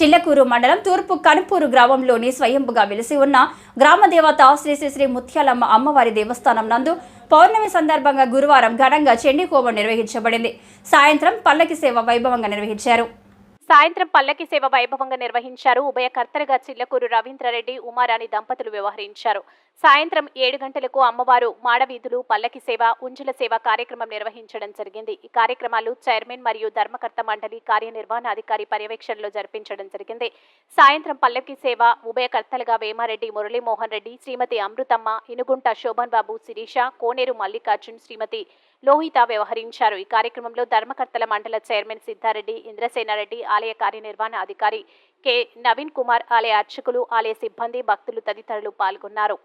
చిల్లకూరు మండలం తూర్పు కనుపూరు గ్రామంలోని స్వయంభుగా వెలిసి ఉన్న గ్రామ దేవత శ్రీ శ్రీ శ్రీ ముత్యాలమ్మ అమ్మవారి దేవస్థానం నందు పౌర్ణమి సందర్భంగా గురువారం ఘనంగా చండీ హోమం నిర్వహించబడింది. సాయంత్రం పల్లకి సేవ వైభవంగా నిర్వహించారు. సాయంత్రం పల్లకి సేవ వైభవంగా నిర్వహించారు. ఉభయకర్తలుగా చిల్లకూరు రవీంద్రారెడ్డి ఉమారాణి దంపతులు వ్యవహరించారు. సాయంత్రం ఏడు గంటలకు అమ్మవారు మాడవీధులు పల్లకి సేవ ఉంజుల సేవ కార్యక్రమం నిర్వహించడం జరిగింది. ఈ కార్యక్రమాలు చైర్మన్ మరియు ధర్మకర్త మండలి కార్యనిర్వహణాధికారి పర్యవేక్షణలో జరిపించడం జరిగింది. సాయంత్రం పల్లకి సేవ ఉభయకర్తలుగా వేమారెడ్డి మురళీమోహన్ రెడ్డి శ్రీమతి అమృతమ్మ ఇనుగుంట శోభన్ బాబు శిరీష కోనేరు మల్లికార్జున్ శ్రీమతి లోహిత వ్యవహరించారు. ఈ కార్యక్రమంలో ధర్మకర్తల మండల చైర్మన్ సిద్ధారెడ్డి ఇంద్రసేనారెడ్డి ఆలయ కార్యనిర్వహణ అధికారి కె. నవీన్ కుమార్ ఆలయ అర్చకులు ఆలయ సిబ్బంది భక్తులు తదితరులు పాల్గొన్నారు.